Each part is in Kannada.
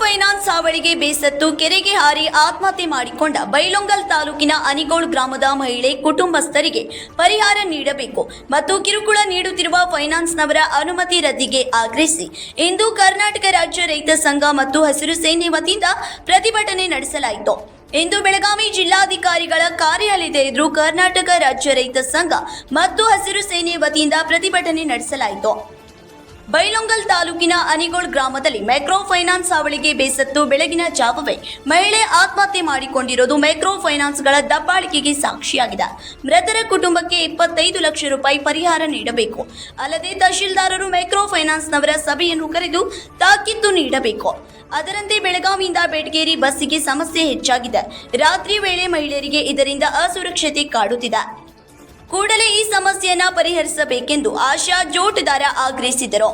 ಫೈನಾನ್ಸ್ ಹಾವಳಿಗೆ ಬೇಸತ್ತು, ಕೆರೆಗೆ ಹಾರಿ ಆತ್ಮಹತ್ಯೆ ಮಾಡಿಕೊಂಡ ಬೈಲೊಂಗಲ್ ತಾಲೂಕಿನ ಅನಿಗೋಳ್ ಗ್ರಾಮದ ಮಹಿಳೆ ಕುಟುಂಬಸ್ಥರಿಗೆ ಪರಿಹಾರ ನೀಡಬೇಕು ಮತ್ತು ಕಿರುಕುಳ ನೀಡುತ್ತಿರುವ ಫೈನಾನ್ಸ್ನವರ ಅನುಮತಿ ರದ್ದಿಗೆ ಆಗ್ರಹಿಸಿ. ಇಂದು ಕರ್ನಾಟಕ ರಾಜ್ಯ ರೈತ ಸಂಘ ಮತ್ತು ಹಸಿರು ಸೇನೆ ವತಿಯಿಂದ ಪ್ರತಿಭಟನೆ ನಡೆಸಲಾಯಿತು. ಇಂದು ಬೆಳಗಾವಿ ಜಿಲ್ಲಾಧಿಕಾರಿಗಳ ಕಾರ್ಯಾಲಯದ ಎದುರು ಕರ್ನಾಟಕ ರಾಜ್ಯ ರೈತ ಸಂಘ ಮತ್ತು ಹಸಿರು ಸೇನೆ ವತಿಯಿಂದ ಪ್ರತಿಭಟನೆ ನಡೆಸಲಾಯಿತು. ಬೈಲೊಂಗಲ್ ತಾಲೂಕಿನ ಅನಿಗೋಳ್ ಗ್ರಾಮದಲ್ಲಿ ಮೈಕ್ರೋ ಫೈನಾನ್ಸ್ ಹಾವಳಿಗೆ ಬೇಸತ್ತು ಬೆಳಗಿನ ಜಾವವೇ ಮಹಿಳೆ ಆತ್ಮಹತ್ಯೆ ಮಾಡಿಕೊಂಡಿರೋದು ಮೈಕ್ರೋ ಫೈನಾನ್ಸ್ಗಳ ದಬ್ಬಾಳಿಕೆಗೆ ಸಾಕ್ಷಿಯಾಗಿದೆ. ಮೃತರ ಕುಟುಂಬಕ್ಕೆ ಇಪ್ಪತ್ತೈದು ಲಕ್ಷ ರೂಪಾಯಿ ಪರಿಹಾರ ನೀಡಬೇಕು. ಅಲ್ಲದೆ ತಹಶೀಲ್ದಾರರು ಮೈಕ್ರೋ ಫೈನಾನ್ಸ್ನವರ ಸಭೆಯನ್ನು ಕರೆದು ತಾಕೀತು ನೀಡಬೇಕು. ಅದರಂತೆ ಬೆಳಗಾವಿಯಿಂದ ಬೆಟಗೇರಿ ಬಸ್ಸಿಗೆ ಸಮಸ್ಯೆ ಹೆಚ್ಚಾಗಿದೆ. ರಾತ್ರಿ ವೇಳೆ ಮಹಿಳೆಯರಿಗೆ ಇದರಿಂದ ಅಸುರಕ್ಷತೆ ಕಾಡುತ್ತಿದೆ. ಕೂಡಲೇ ಈ ಸಮಸ್ಯೆಯನ್ನ ಪರಿಹರಿಸಬೇಕೆಂದು ಆಶಾ ಜೋಟದಾರ ಆಗ್ರಹಿಸಿದರು.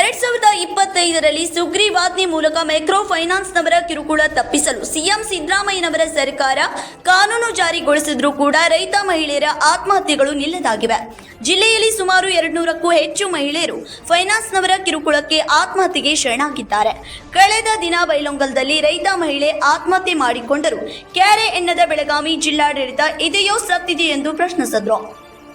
ಎರಡ್ ಸಾವಿರದ ಇಪ್ಪತ್ತೈದರಲ್ಲಿ ಸುಗ್ರೀವಾಜ್ಞೆ ಮೂಲಕ ಮೈಕ್ರೋ ಫೈನಾನ್ಸ್ನವರ ಕಿರುಕುಳ ತಪ್ಪಿಸಲು ಸಿಎಂ ಸಿದ್ದರಾಮಯ್ಯನವರ ಸರ್ಕಾರ ಕಾನೂನು ಜಾರಿಗೊಳಿಸಿದ್ರೂ ಕೂಡ ರೈತ ಮಹಿಳೆಯರ ಆತ್ಮಹತ್ಯೆಗಳು ನಿಲ್ಲದಾಗಿವೆ. ಜಿಲ್ಲೆಯಲ್ಲಿ ಸುಮಾರು ಎರಡ್ನೂರಕ್ಕೂ ಹೆಚ್ಚು ಮಹಿಳೆಯರು ಫೈನಾನ್ಸ್ನವರ ಕಿರುಕುಳಕ್ಕೆ ಆತ್ಮಹತ್ಯೆಗೆ ಶರಣಾಗಿದ್ದಾರೆ. ಕಳೆದ ದಿನ ಬೈಲೊಂಗಲ್ದಲ್ಲಿ ರೈತ ಮಹಿಳೆ ಆತ್ಮಹತ್ಯೆ ಮಾಡಿಕೊಂಡರು. ಕ್ಯಾರೆ ಎನ್ನದ ಬೆಳಗಾವಿ ಜಿಲ್ಲಾಡಳಿತ ಇದೆಯೋ ಸತ್ತಿದೆ ಎಂದು ಪ್ರಶ್ನಿಸಿದ್ರು.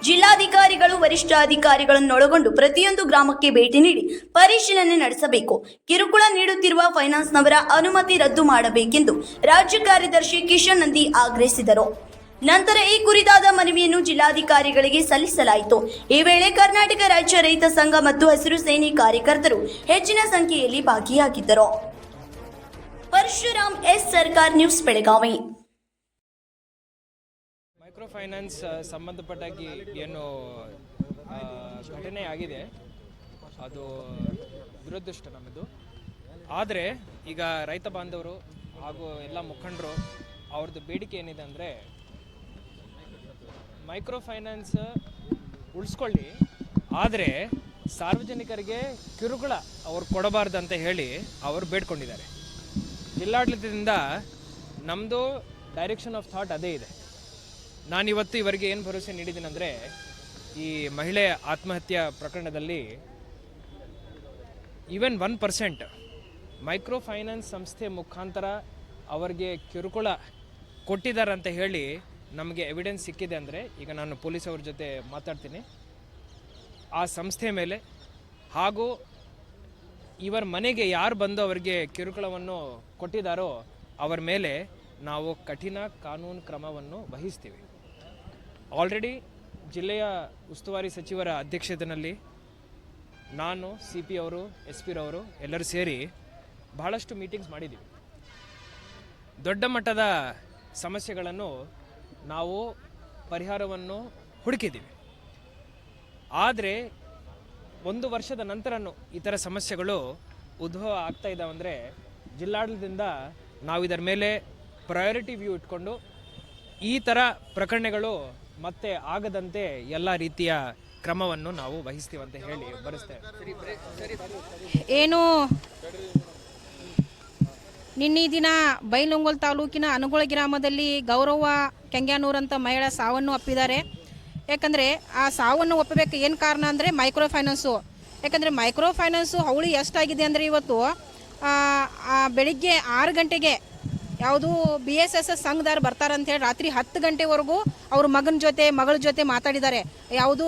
ಜಿಲ್ಲಾಧಿಕಾರಿಗಳು ವರಿಷ್ಠಾಧಿಕಾರಿಗಳನ್ನೊಳಗೊಂಡು ಪ್ರತಿಯೊಂದು ಗ್ರಾಮಕ್ಕೆ ಭೇಟಿ ನೀಡಿ ಪರಿಶೀಲನೆ ನಡೆಸಬೇಕು. ಕಿರುಕುಳ ನೀಡುತ್ತಿರುವ ಫೈನಾನ್ಸ್ನವರ ಅನುಮತಿ ರದ್ದು ಮಾಡಬೇಕೆಂದು ರಾಜ್ಯ ಕಾರ್ಯದರ್ಶಿ ಕಿಶನ್ ನಂದಿ ಆಗ್ರಹಿಸಿದರು. ನಂತರ ಈ ಕುರಿತಾದ ಮನವಿಯನ್ನು ಜಿಲ್ಲಾಧಿಕಾರಿಗಳಿಗೆ ಸಲ್ಲಿಸಲಾಯಿತು. ಈ ವೇಳೆ ಕರ್ನಾಟಕ ರಾಜ್ಯ ರೈತ ಸಂಘ ಮತ್ತು ಹಸಿರು ಸೇನೆ ಕಾರ್ಯಕರ್ತರು ಹೆಚ್ಚಿನ ಸಂಖ್ಯೆಯಲ್ಲಿ ಭಾಗಿಯಾಗಿದ್ದರು. Parashuram S Sarkar news Belagavi. Micro finance ಸಂಬಂಧಪಟ್ಟಾಗಿ ಏನು ಘಟನೆ ಆಗಿದೆ. ಅದು ದುರದೃಷ್ಟ ನಮ್ಮದು. ಆದರೆ ಈಗ ರೈತ ಬಾಂಧವರು ಹಾಗೂ ಎಲ್ಲ ಮುಖಂಡರು ಅವ್ರದ್ದು ಬೇಡಿಕೆ ಏನಿದೆ ಅಂದರೆ ಮೈಕ್ರೋ ಫೈನಾನ್ಸ್ ಉಳಿಸ್ಕೊಳ್ಳಿ. ಆದರೆ ಸಾರ್ವಜನಿಕರಿಗೆ ಕಿರುಕುಳ ಅವ್ರು ಕೊಡಬಾರ್ದು ಅಂತ ಹೇಳಿ ಅವರು ಬೇಡ್ಕೊಂಡಿದ್ದಾರೆ. ಜಿಲ್ಲಾಡಳಿತದಿಂದ ನಮ್ಮದು ಡೈರೆಕ್ಷನ್ ಆಫ್ ಥಾಟ್ ಅದೇ ಇದೆ. ನಾನಿವತ್ತು ಇವರಿಗೆ ಏನು ಭರವಸೆ ನೀಡಿದ್ದೀನಂದರೆ ಈ ಮಹಿಳೆ ಆತ್ಮಹತ್ಯೆ ಪ್ರಕರಣದಲ್ಲಿ even one percent micro finance ಸಂಸ್ಥೆ ಮುಖಾಂತರ ಅವರಿಗೆ ಕಿರುಕುಳ ಕೊಟ್ಟಿದ್ದಾರೆ ಅಂತ ಹೇಳಿ ನಮಗೆ ಎವಿಡೆನ್ಸ್ ಸಿಕ್ಕಿದೆ ಅಂದರೆ ಈಗ ನಾನು ಪೊಲೀಸ್ ಅವ್ರ ಜೊತೆ ಮಾತಾಡ್ತೀನಿ. ಆ ಸಂಸ್ಥೆ ಮೇಲೆ ಹಾಗೂ ಇವರ ಮನೆಗೆ ಯಾರು ಬಂದು ಅವರಿಗೆ ಕಿರುಕುಳವನ್ನು ಕೊಟ್ಟಿದ್ದಾರೋ ಅವರ ಮೇಲೆ ನಾವು ಕಠಿಣ ಕಾನೂನು ಕ್ರಮವನ್ನು ವಹಿಸ್ತೀವಿ. ಆಲ್ರೆಡಿ ಜಿಲ್ಲೆಯ ಉಸ್ತುವಾರಿ ಸಚಿವರ ಅಧ್ಯಕ್ಷತೆಯಲ್ಲಿ ನಾನು ಸಿ ಪಿ ಅವರು ಎಸ್ ಪಿರವರು ಎಲ್ಲರೂ ಸೇರಿ ಬಹಳಷ್ಟು ಮೀಟಿಂಗ್ಸ್ ಮಾಡಿದ್ದೀವಿ. ದೊಡ್ಡ ಮಟ್ಟದ ಸಮಸ್ಯೆಗಳನ್ನು ನಾವು ಪರಿಹಾರವನ್ನು ಹುಡುಕಿದ್ದೀವಿ. ಆದರೆ ಒಂದು ವರ್ಷದ ನಂತರನೂ ಈ ಥರ ಸಮಸ್ಯೆಗಳು ಉದ್ಭವ ಆಗ್ತಾ ಇದ್ದಾವೆ ಅಂದರೆ ಜಿಲ್ಲಾಡಳಿತದಿಂದ ನಾವು ಇದರ ಮೇಲೆ ಪ್ರಯಾರಿಟಿ ವ್ಯೂ ಇಟ್ಕೊಂಡು ಈ ಥರ ಪ್ರಕರಣಗಳು ಮತ್ತೆ ಆಗದಂತೆ ಎಲ್ಲ ರೀತಿಯ ಕ್ರಮವನ್ನು ನಾವು ವಹಿಸ್ತೀವಂತ ಹೇಳಿ ಬರೆಸ್ತೇವೆ ಏನು? ನಿನ್ನೆ ದಿನ ಬೈಲೊಂಗೋಲ್ ತಾಲೂಕಿನ ಅನುಗುಳ ಗ್ರಾಮದಲ್ಲಿ ಗೌರವ ಕೆಂಗ್ಯಾನೂರ್ ಅಂತ ಮಹಿಳಾ ಸಾವನ್ನು ಒಪ್ಪಿದ್ದಾರೆ. ಯಾಕಂದರೆ ಆ ಸಾವನ್ನು ಒಪ್ಪಬೇಕು ಏನು ಕಾರಣ ಅಂದರೆ ಮೈಕ್ರೋ ಫೈನಾನ್ಸು ಯಾಕಂದರೆ ಮೈಕ್ರೋ ಫೈನಾನ್ಸು ಅವಳಿ ಎಷ್ಟಾಗಿದೆ ಅಂದರೆ ಇವತ್ತು ಬೆಳಿಗ್ಗೆ ಆರು ಗಂಟೆಗೆ ಯಾವುದು ಬಿ ಎಸ್ ಎಸ್ ಎಸ್ ಸಂಘದವ್ರು ಬರ್ತಾರಂತೇಳಿ ರಾತ್ರಿ ಹತ್ತು ಗಂಟೆವರೆಗೂ ಅವ್ರ ಮಗನ ಜೊತೆ, ಮಗಳ ಜೊತೆ ಮಾತಾಡಿದ್ದಾರೆ. ಯಾವುದೂ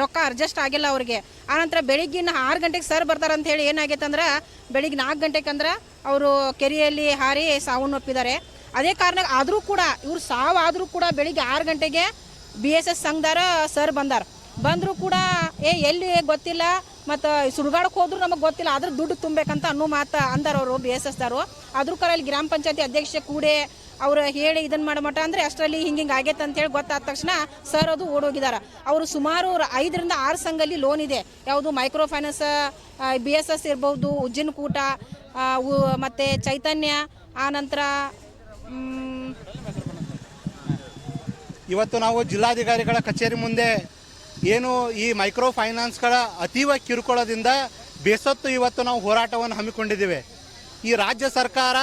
ರೊಕ್ಕ ಅಡ್ಜಸ್ಟ್ ಆಗಿಲ್ಲ ಅವ್ರಿಗೆ. ಆನಂತರ ಬೆಳಿಗ್ಗಿನ ಆರು ಗಂಟೆಗೆ ಸರ್ ಬರ್ತಾರಂತ ಹೇಳಿ ಅಂದ್ರೆ ಬೆಳಿಗ್ಗೆ ನಾಲ್ಕು ಗಂಟೆಗೆ ಅಂದ್ರೆ ಅವರು ಕೆರೆಯಲ್ಲಿ ಹಾರಿ ಸಾವನ್ನು ಒಪ್ಪಿದ್ದಾರೆ. ಅದೇ ಕಾರಣ ಆದರೂ ಕೂಡ, ಇವ್ರು ಸಾವಾದರೂ ಕೂಡ ಬೆಳಿಗ್ಗೆ ಆರು ಗಂಟೆಗೆ ಬಿ ಎಸ್ ಎಸ್ ಸಂಘದಾರ ಸರ್ ಬಂದಾರ. ಬಂದರೂ ಕೂಡ, ಏ, ಎಲ್ಲಿ ಗೊತ್ತಿಲ್ಲ? ಮತ್ತು ಸುಡುಗಾಡಕ್ಕೆ ಹೋದ್ರು ನಮಗೆ ಗೊತ್ತಿಲ್ಲ, ಆದ್ರೆ ದುಡ್ಡು ತುಂಬಬೇಕಂತ ಅನ್ನೋ ಮಾತು ಅಂದಾರ ಅವರು ಬಿ ಎಸ್ ಎಸ್ದಾರು ಅದ್ರ ಕರ ಇಲ್ಲಿ ಗ್ರಾಮ ಪಂಚಾಯತಿ ಅಧ್ಯಕ್ಷ ಕೂಡ ಅವ್ರು ಹೇಳಿ ಇದನ್ನು ಮಾಡೋ ಮಟ್ಟ ಅಂದ್ರೆ ಅಷ್ಟರಲ್ಲಿ ಹಿಂಗೆ ಹಿಂಗೆ ಆಗೈತೆ ಅಂತ ಹೇಳಿ ಗೊತ್ತಾದ ತಕ್ಷಣ ಸರ್ ಅದು ಓಡೋಗಿದ್ದಾರೆ ಅವರು ಸುಮಾರು ಐದರಿಂದ ಆರು ಸಂಘಲ್ಲಿ ಲೋನ್ ಇದೆ. ಯಾವುದು micro finance B S S ಇರ್ಬೋದು ಉಜ್ಜಿನ ಕೂಟ ಮತ್ತೆ ಚೈತನ್ಯ ಆನಂತರ ಇವತ್ತು ನಾವು ಜಿಲ್ಲಾಧಿಕಾರಿಗಳ ಕಚೇರಿ ಮುಂದೆ ಏನು ಈ ಮೈಕ್ರೋ ಫೈನಾನ್ಸ್ಗಳ ಅತೀವ ಕಿರುಕುಳದಿಂದ ಬೇಸತ್ತು ಇವತ್ತು ನಾವು ಹೋರಾಟವನ್ನು ಹಮ್ಮಿಕೊಂಡಿದ್ದೇವೆ. ಈ ರಾಜ್ಯ ಸರ್ಕಾರ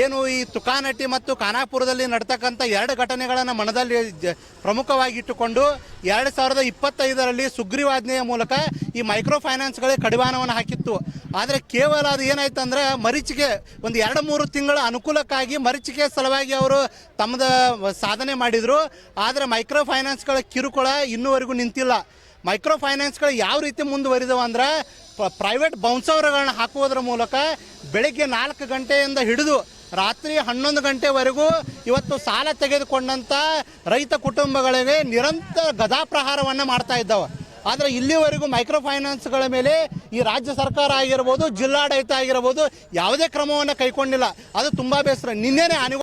ಏನು ಈ ತುಕಾನಟ್ಟಿ ಮತ್ತು ಖಾನಾಪುರದಲ್ಲಿ ನಡ್ತಕ್ಕಂಥ ಎರಡು ಘಟನೆಗಳನ್ನು ಮನದಲ್ಲಿ ಪ್ರಮುಖವಾಗಿಟ್ಟುಕೊಂಡು ಎರಡು ಸಾವಿರದ ಇಪ್ಪತ್ತೈದರಲ್ಲಿ ಸುಗ್ರೀವಾಜ್ಞೆಯ ಮೂಲಕ ಈ ಮೈಕ್ರೋ ಫೈನಾನ್ಸ್ಗಳೇ ಕಡಿವಾಣವನ್ನು ಹಾಕಿತ್ತು. ಆದರೆ ಕೇವಲ ಅದು ಏನಾಯ್ತು ಅಂದ್ರೆ ಮರೀಚಿಕೆ ಒಂದು ಎರಡು ಮೂರು ತಿಂಗಳ ಅನುಕೂಲಕ್ಕಾಗಿ ಮರೀಚಿಕೆ ಸಲುವಾಗಿ ಅವರು ತಮ್ಮದ ಸಾಧನೆ ಮಾಡಿದರು. ಆದರೆ ಮೈಕ್ರೋ ಫೈನಾನ್ಸ್ಗಳ ಕಿರುಕುಳ ಇನ್ನೂವರೆಗೂ ನಿಂತಿಲ್ಲ. ಮೈಕ್ರೋ ಫೈನಾನ್ಸ್ಗಳು ಯಾವ ರೀತಿ ಮುಂದುವರಿದವು ಅಂದ್ರೆ ಪ್ರೈವೇಟ್ ಬೌನ್ಸರ್ಗಳನ್ನ ಹಾಕುವುದರ ಮೂಲಕ ಬೆಳಗ್ಗೆ ನಾಲ್ಕು ಗಂಟೆಯಿಂದ ಹಿಡಿದು ರಾತ್ರಿ ಹನ್ನೊಂದು ಗಂಟೆವರೆಗೂ ಇವತ್ತು ಸಾಲ ತೆಗೆದುಕೊಂಡಂಥ ರೈತ ಕುಟುಂಬಗಳಿಗೆ ನಿರಂತರ ಗದಾಪ್ರಹಾರವನ್ನು ಮಾಡ್ತಾ ಇದ್ದಾವೆ. ಆದರೆ ಇಲ್ಲಿವರೆಗೂ ಮೈಕ್ರೋ ಫೈನಾನ್ಸ್ಗಳ ಮೇಲೆ ಈ ರಾಜ್ಯ ಸರ್ಕಾರ ಆಗಿರ್ಬೋದು, ಜಿಲ್ಲಾಡಳಿತ ಆಗಿರ್ಬೋದು ಯಾವುದೇ ಕ್ರಮವನ್ನು ಕೈಗೊಂಡಿಲ್ಲ. ಅದು ತುಂಬ ಬೇಸರ. ನಿನ್ನೆನೇ ಅನಿವಾರ್ಯ